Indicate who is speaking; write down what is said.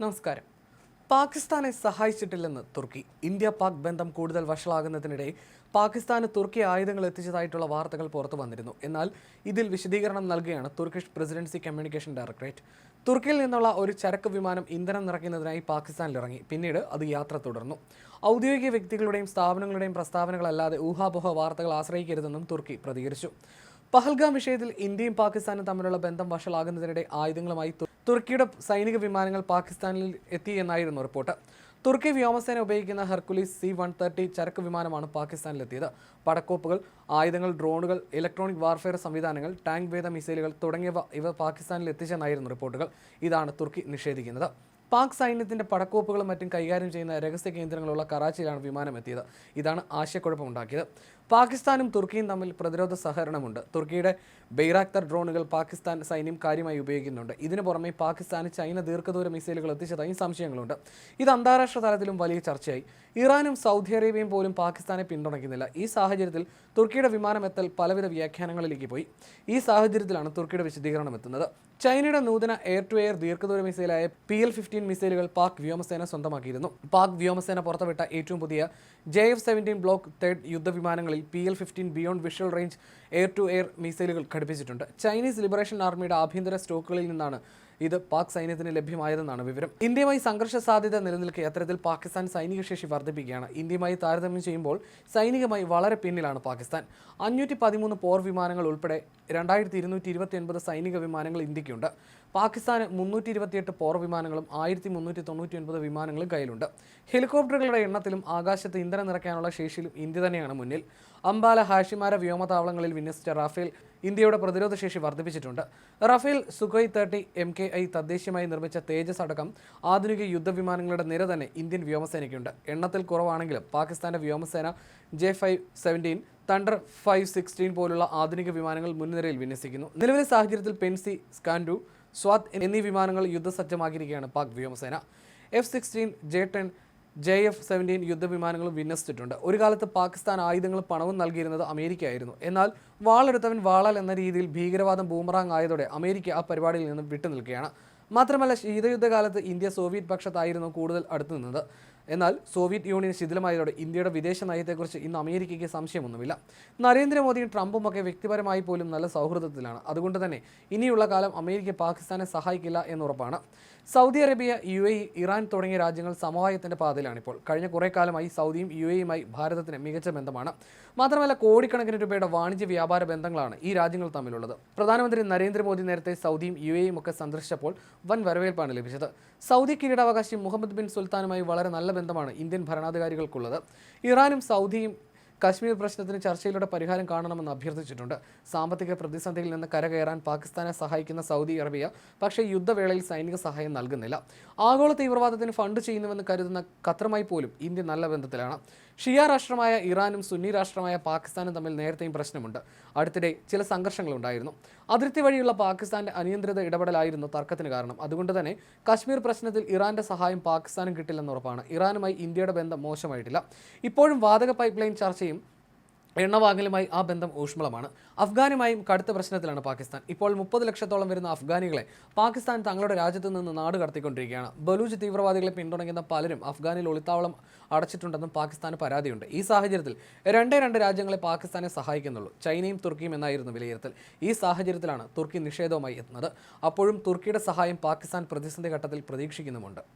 Speaker 1: നമസ്കാരം. പാകിസ്ഥാനെ സഹായിച്ചിട്ടില്ലെന്ന് തുർക്കി. ഇന്ത്യ പാക് ബന്ധം കൂടുതൽ വഷളാകുന്നതിനിടെ പാകിസ്ഥാന് തുർക്കി ആയുധങ്ങൾ എത്തിച്ചതായിട്ടുള്ള വാർത്തകൾ പുറത്തു വന്നിരുന്നു. എന്നാൽ ഇതിൽ വിശദീകരണം നൽകുകയാണ് തുർക്കിഷ് പ്രസിഡൻസി കമ്മ്യൂണിക്കേഷൻ ഡയറക്ടറേറ്റ്. തുർക്കിയിൽ നിന്നുള്ള ഒരു ചരക്ക് വിമാനം ഇന്ധനം നിറയ്ക്കുന്നതിനായി പാകിസ്ഥാനിലിറങ്ങി. പിന്നീട് അത് യാത്ര തുടർന്നു. ഔദ്യോഗിക വ്യക്തികളുടെയും സ്ഥാപനങ്ങളുടെയും പ്രസ്താവനകളല്ലാതെ ഊഹാപോഹ വാർത്തകൾ ആശ്രയിക്കരുതെന്നും തുർക്കി പ്രതികരിച്ചു. പഹൽഗാം വിഷയത്തിൽ ഇന്ത്യയും പാകിസ്ഥാനും തമ്മിലുള്ള ബന്ധം വഷളാകുന്നതിനിടെ ആയുധങ്ങളുമായി തുർക്കിയുടെ സൈനിക വിമാനങ്ങൾ പാകിസ്ഥാനിൽ എത്തി എന്നായിരുന്നു റിപ്പോർട്ട്. തുർക്കി വ്യോമസേന ഉപയോഗിക്കുന്ന ഹെർക്കുലീസ് സി വൺ തേർട്ടി ചരക്ക് വിമാനമാണ് പാകിസ്ഥാനിലെത്തിയത്. പടക്കോപ്പുകൾ ആയുധങ്ങൾ ഡ്രോണുകൾ ഇലക്ട്രോണിക് വാർഫെയർ സംവിധാനങ്ങൾ ടാങ്ക് വേദ മിസൈലുകൾ തുടങ്ങിയവ ഇവ പാകിസ്ഥാനിൽ എത്തിച്ചെന്നായിരുന്നു റിപ്പോർട്ടുകൾ. ഇതാണ് തുർക്കി നിഷേധിക്കുന്നത്. പാക് സൈന്യത്തിന്റെ പടക്കോപ്പുകളും മറ്റും കൈകാര്യം ചെയ്യുന്ന രഹസ്യ കേന്ദ്രങ്ങളുള്ള കറാച്ചിയിലാണ് വിമാനം എത്തിയത്. ഇതാണ് ആശയക്കുഴപ്പമുണ്ടാക്കിയത്. പാകിസ്ഥാനും തുർക്കിയും തമ്മിൽ പ്രതിരോധ സഹകരണമുണ്ട്. തുർക്കിയുടെ ബൈറാക്തർ ഡ്രോണുകൾ പാകിസ്ഥാൻ സൈന്യം കാര്യമായി ഉപയോഗിക്കുന്നുണ്ട്. ഇതിനു പുറമെ പാകിസ്ഥാന് ചൈന ദീർഘദൂര മിസൈലുകൾ എത്തിച്ചതായും സംശയങ്ങളുണ്ട്. ഇത് അന്താരാഷ്ട്ര തലത്തിലും വലിയ ചർച്ചയായി. ഇറാനും സൗദി അറേബ്യയും പോലും പാകിസ്ഥാനെ പിന്തുണയ്ക്കുന്നില്ല. ഈ സാഹചര്യത്തിൽ തുർക്കിയുടെ വിമാനം എത്തൽ പലവിധ വ്യാഖ്യാനങ്ങളിലേക്ക് പോയി. ഈ സാഹചര്യത്തിലാണ് തുർക്കിയുടെ വിശദീകരണം എത്തുന്നത്. ചൈനയുടെ നൂതന എയർ ടു എയർ ദീർഘദൂര മിസൈലായ പി എൽ ഫിഫ്റ്റീൻ മിസൈലുകൾ പാക് വ്യോമസേന സ്വന്തമാക്കിയിരുന്നു. പാക് വ്യോമസേന പുറത്തുവിട്ട ഏറ്റവും പുതിയ J F seventeen block third യുദ്ധവിമാനങ്ങളിൽ P L fifteen beyond visual range air to air മിസൈലുകൾ ഘടിപ്പിച്ചിട്ടുണ്ട്. ചൈനീസ് ലിബറേഷൻ ആർമിയുടെ ആഭ്യന്തര സ്റ്റോക്കുകളിൽ നിന്നാണ് ഇത് പാക് സൈന്യത്തിന് ലഭ്യമായതെന്നാണ് വിവരം. ഇന്ത്യയുമായി സംഘർഷ സാധ്യത നിലനിൽക്കെ അത്തരത്തിൽ പാകിസ്ഥാൻ സൈനിക ശേഷി വർദ്ധിപ്പിക്കുകയാണ്. ഇന്ത്യയുമായി താരതമ്യം ചെയ്യുമ്പോൾ സൈനികമായി വളരെ പിന്നിലാണ് പാകിസ്ഥാൻ. അഞ്ഞൂറ്റി പതിമൂന്ന് പോർ വിമാനങ്ങൾ ഉൾപ്പെടെ രണ്ടായിരത്തി ഇരുന്നൂറ്റി ഇരുപത്തി ഒൻപത് സൈനിക വിമാനങ്ങൾ ഇന്ത്യക്കുണ്ട്. പാകിസ്ഥാന് മുന്നൂറ്റി ഇരുപത്തിയെട്ട് പോർ വിമാനങ്ങളും ആയിരത്തി മുന്നൂറ്റി തൊണ്ണൂറ്റി ഒൻപത് വിമാനങ്ങളും കയ്യിലുണ്ട്. ഹെലികോപ്റ്ററുകളുടെ എണ്ണത്തിലും ആകാശത്ത് ഇന്ധനം നിറയ്ക്കാനുള്ള ശേഷിയിലും ഇന്ത്യ തന്നെയാണ് മുന്നിൽ. അംബാല ഹാഷിമാര വ്യോമതാവളങ്ങളിൽ വിന്യസിച്ച റാഫേൽ ഇന്ത്യയുടെ പ്രതിരോധ ശേഷി വർദ്ധിപ്പിച്ചിട്ടുണ്ട്. Rafale Sukhoi thirty M K I തദ്ദേശീയമായി നിർമ്മിച്ച തേജസ് അടക്കം ആധുനിക യുദ്ധവിമാനങ്ങളുടെ നിര തന്നെ ഇന്ത്യൻ വ്യോമസേനയ്ക്കുണ്ട്. എണ്ണത്തിൽ കുറവാണെങ്കിലും പാകിസ്ഥാന്റെ വ്യോമസേന J five seventeen thunder five sixteen പോലുള്ള ആധുനിക വിമാനങ്ങൾ മുൻനിരയിൽ വിന്യസിക്കുന്നു. നിലവിലെ സാഹചര്യത്തിൽ പെൻസി സ്കാൻഡു സ്വാത് എന്നീ വിമാനങ്ങൾ യുദ്ധസജ്ജമാക്കിയിരിക്കുകയാണ് പാക് വ്യോമസേന. F sixteen J ten J F seventeen യുദ്ധവിമാനങ്ങളും വിന്യസിച്ചിട്ടുണ്ട്. ഒരു കാലത്ത് പാകിസ്ഥാൻ ആയുധങ്ങളും പണവും നൽകിയിരുന്നത് അമേരിക്കയായിരുന്നു. എന്നാൽ വാളെടുത്തവൻ വാളാൽ എന്ന രീതിയിൽ ഭീകരവാദം ബൂമറാങ് ആയതോടെ അമേരിക്ക ആ പരിപാടിയിൽ നിന്ന് വിട്ടുനിൽക്കുകയാണ് മാത്രമല്ല ശീതയുദ്ധകാലത്ത് ഇന്ത്യ സോവിയറ്റ് പക്ഷത്തായിരുന്നു കൂടുതൽ അടുത്തു നിന്നത്. എന്നാൽ സോവിയറ്റ് യൂണിയൻ ശിഥിലമായതോടെ ഇന്ത്യയുടെ വിദേശ നയത്തെക്കുറിച്ച് ഇന്ന് അമേരിക്കയ്ക്ക് സംശയമൊന്നുമില്ല. നരേന്ദ്രമോദിയും ട്രംപും ഒക്കെ വ്യക്തിപരമായി പോലും നല്ല സൗഹൃദത്തിലാണ്. അതുകൊണ്ട് തന്നെ ഇനിയുള്ള കാലം അമേരിക്ക പാകിസ്ഥാനെ സഹായിക്കില്ല എന്നുറപ്പാണ് Saudi Arabia U A Iran തുടങ്ങിയ രാജ്യങ്ങൾ സമവായത്തിന്റെ പാതയിലാണിപ്പോൾ. കഴിഞ്ഞ കുറേ കാലമായി സൗദിയും യു എയുമായി ഭാരതത്തിന് മികച്ച ബന്ധമാണ്. മാത്രമല്ല കോടിക്കണക്കിന് രൂപയുടെ വാണിജ്യ വ്യാപാര ബന്ധങ്ങളാണ് ഈ രാജ്യങ്ങൾ തമ്മിലുള്ളത്. പ്രധാനമന്ത്രി നരേന്ദ്രമോദി നേരത്തെ സൗദിയും യു എയും ഒക്കെ സന്ദർശിച്ചപ്പോൾ വൻ വരവേൽപ്പാണ് ലഭിച്ചത്. സൗദി കിരീടാവകാശി മുഹമ്മദ് ബിൻ സുൽത്താനുമായി വളരെ നല്ല ബന്ധമാണ് ഇന്ത്യൻ ഭരണാധികാരികൾക്കുള്ളത്. ഇറാനും സൗദിയും കശ്മീർ പ്രശ്നത്തിന് ചർച്ചയിലൂടെ പരിഹാരം കാണണമെന്ന് അഭ്യർത്ഥിച്ചിട്ടുണ്ട്. സാമ്പത്തിക പ്രതിസന്ധിയിൽ നിന്ന് കരകയറാൻ പാകിസ്ഥാനെ സഹായിക്കുന്ന സൗദി അറേബ്യ പക്ഷേ യുദ്ധവേളയിൽ സൈനിക സഹായം നൽകുന്നില്ല. ആഗോള തീവ്രവാദത്തിന് ഫണ്ട് ചെയ്യുന്നുവെന്ന് കരുതുന്ന ഖത്തറുമായി പോലും ഇന്ത്യ നല്ല ബന്ധത്തിലാണ്. ഷിയ രാഷ്ട്രമായ ഇറാനും സുന്നി രാഷ്ട്രമായ പാകിസ്ഥാനും തമ്മിൽ നേരത്തെയും പ്രശ്നമുണ്ട്. അടുത്തിടെ ചില സംഘർഷങ്ങളുണ്ടായിരുന്നു. അതിർത്തി വഴിയുള്ള പാകിസ്ഥാന്റെ അനിയന്ത്രിത ഇടപെടലായിരുന്നു തർക്കത്തിന് കാരണം. അതുകൊണ്ട് തന്നെ കശ്മീർ പ്രശ്നത്തിൽ ഇറാന്റെ സഹായം പാകിസ്ഥാനും കിട്ടില്ലെന്ന് ഉറപ്പാണ്. ഇറാനുമായി ഇന്ത്യയുടെ ബന്ധം മോശമായിട്ടില്ല. ഇപ്പോഴും വാതക പൈപ്പ് ലൈൻ ചർച്ചയും എണ്ണവാങ്ങലുമായി ആ ബന്ധം ഊഷ്മളമാണ്. അഫ്ഗാനുമായും കടുത്ത പ്രശ്നത്തിലാണ് പാകിസ്ഥാൻ. ഇപ്പോൾ മുപ്പത് ലക്ഷത്തോളം വരുന്ന അഫ്ഗാനികളെ പാകിസ്ഥാൻ തങ്ങളുടെ രാജ്യത്ത് നിന്ന് നാട് കടത്തിക്കൊണ്ടിരിക്കുകയാണ്. ബലൂജ് തീവ്രവാദികളെ പിന്തുണയ്ക്കുന്ന പലരും അഫ്ഗാനിൽ ഒളിത്താവളം അടച്ചിട്ടുണ്ടെന്നും പാകിസ്ഥാന് പരാതിയുണ്ട്. ഈ സാഹചര്യത്തിൽ രണ്ടേ രണ്ട് രാജ്യങ്ങളെ പാകിസ്ഥാനെ സഹായിക്കുന്നുള്ളൂ. ചൈനയും തുർക്കിയും എന്നായിരുന്നു വിലയിരുത്തൽ. ഈ സാഹചര്യത്തിലാണ് തുർക്കി നിഷേധവുമായി എത്തുന്നത്. അപ്പോഴും തുർക്കിയുടെ സഹായം പാകിസ്ഥാൻ പ്രതിസന്ധി ഘട്ടത്തിൽ പ്രതീക്ഷിക്കുന്നുമുണ്ട്.